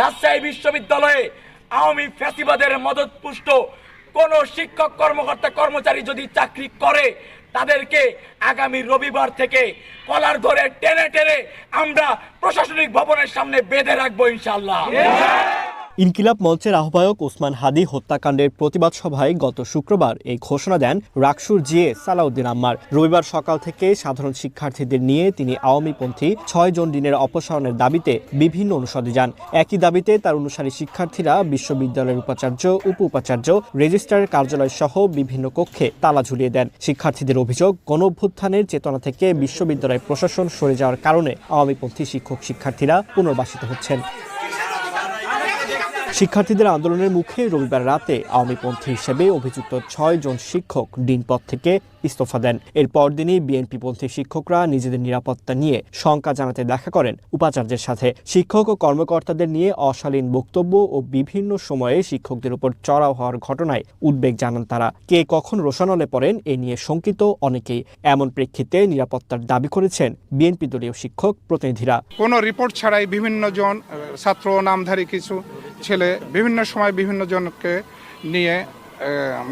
রাজশাহী বিশ্ববিদ্যালয়ে আওয়ামী ফ্যাসিবাদের মদতপুষ্ট কোন শিক্ষক, কর্মকর্তা, কর্মচারী যদি চাকরি করে, তাদেরকে আগামী রবিবার থেকে কলার ধরে টেনে টেনে আমরা প্রশাসনিক ভবনের সামনে বেঁধে রাখব ইনশাল্লাহ ইনকিলাব মঞ্চের আহ্বায়ক ওসমান হাদি হত্যাকাণ্ডের প্রতিবাদ সভায় গত শুক্রবার এই ঘোষণা দেন রাকসুর জিএ সালাউদ্দিন আম্মার। রবিবার সকাল থেকে সাধারণ শিক্ষার্থীদের নিয়ে তিনি আওয়ামীপন্থী ছয় জন দিনের অপসারণের দাবিতে বিভিন্ন অনুষদে যান। একই দাবিতে তার অনুসারী শিক্ষার্থীরা বিশ্ববিদ্যালয়ের উপাচার্য উপ উপাচার্য রেজিস্ট্রারের কার্যালয় সহ বিভিন্ন কক্ষে তালা ঝুলিয়ে দেন। শিক্ষার্থীদের অভিযোগ গণ অভ্যুত্থানের চেতনা থেকে বিশ্ববিদ্যালয় প্রশাসন সরে যাওয়ার কারণে আওয়ামীপন্থী শিক্ষক শিক্ষার্থীরা পুনর্বাসিত হচ্ছেন। শিক্ষার্থীদের আন্দোলনের মুখে রবিবার রাতে আওয়ামীপন্থী হিসেবে অভিযুক্ত ছয় জন শিক্ষক ডিন পদ থেকে ইস্তফা দেন। এর পরদিনই বিএনপিপন্থী শিক্ষকরা নিজেদের নিরাপত্তা নিয়ে শঙ্কা জানাতে দেখা করেন উপাচার্যের সাথে। শিক্ষক ও কর্মকর্তাদের নিয়ে অশালীন বক্তব্য ও বিভিন্ন সময়ে শিক্ষকদের উপর চড়াও হওয়ার ঘটনায় উদ্বেগ জানান তারা। কে কখন রোশানলে পড়েন এ নিয়ে শঙ্কিত অনেকেই। এমন প্রেক্ষিতে নিরাপত্তার দাবি করেছেন বিএনপি দলীয় শিক্ষক প্রতিনিধিরা। কোনো রিপোর্ট ছাড়াই বিভিন্ন জন ছাত্র, নামধারী কিছু ছেলে বিভিন্ন সময় বিভিন্ন জনকে নিয়ে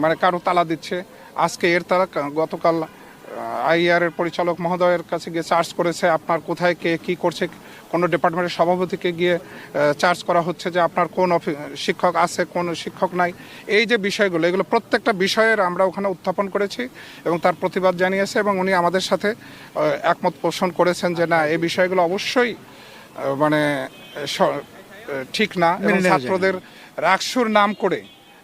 মানে কারও তালা দিচ্ছে। আজকে এর তারা গতকাল আইআর এর পরিচালক মহোদয়ের কাছে গিয়ে চার্জ করেছে, আপনার কোথায় কে কি করছে, কোনো ডিপার্টমেন্টের সভাপতিকে গিয়ে চার্জ করা হচ্ছে যে আপনার কোন শিক্ষক আছে, কোন শিক্ষক নাই। এই যে বিষয়গুলো, এগুলো প্রত্যেকটা বিষয়ের আমরা ওখানে উত্থাপন করেছি এবং তার প্রতিবাদ জানিয়েছে এবং উনি আমাদের সাথে একমত পোষণ করেছেন যে না, এই বিষয়গুলো অবশ্যই মানে ঠিক না এবং ছাত্রদের রাকসুর নাম করে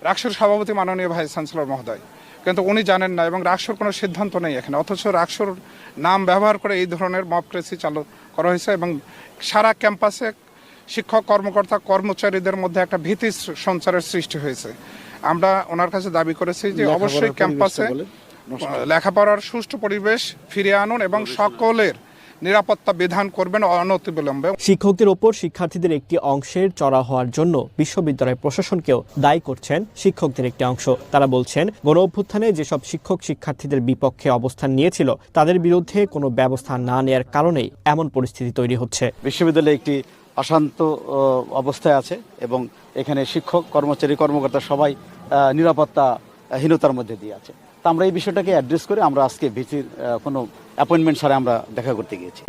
রাকসুর সভাপতি মাননীয় ভাইস চ্যান্সেলর মহোদয়। কিন্তু উনি জানেন না এবং রাকসুর কোনো সিদ্ধান্ত নেই এখানে অথচ রাকসুর নাম ব্যবহার করে এই ধরনের মপক্রেসি চালু করা হয়েছে এবং সারা ক্যাম্পাসে শিক্ষক কর্মকর্তা কর্মচারীদের মধ্যে একটা ভীতি সঞ্চারের সৃষ্টি হয়েছে। আমরা ওনার কাছে দাবি করেছি যে অবশ্যই ক্যাম্পাসে লেখাপড়ার সুষ্ঠু পরিবেশ ফিরিয়ে আনুন এবং সকলের নিরাপত্তা বিধান করবেন অনতিবিলম্বে। শিক্ষকদের ওপর শিক্ষার্থীদের একটি অংশের চড়া হওয়ার জন্য বিশ্ববিদ্যালয় প্রশাসনকেও দায়ী করছেন শিক্ষকদের একটি অংশ। তারা বলছেন গণ অভ্যুত্থানে যেসব শিক্ষক শিক্ষার্থীদের বিপক্ষে অবস্থান নিয়েছিল তাদের বিরুদ্ধে কোনো ব্যবস্থা না নেয়ার কারণেই এমন পরিস্থিতি তৈরি হচ্ছে। বিশ্ববিদ্যালয়ে একটি অশান্ত অবস্থায় আছে এবং এখানে শিক্ষক কর্মচারী কর্মকর্তা সবাই নিরাপত্তাহীনতার মধ্যে দিয়ে আছে। তা আমরা এই বিষয়টাকে অ্যাড্রেস করে আমরা আজকে ভিসির কোনো অ্যাপয়েন্টমেন্ট ছাড়া আমরা দেখা করতে গিয়েছি।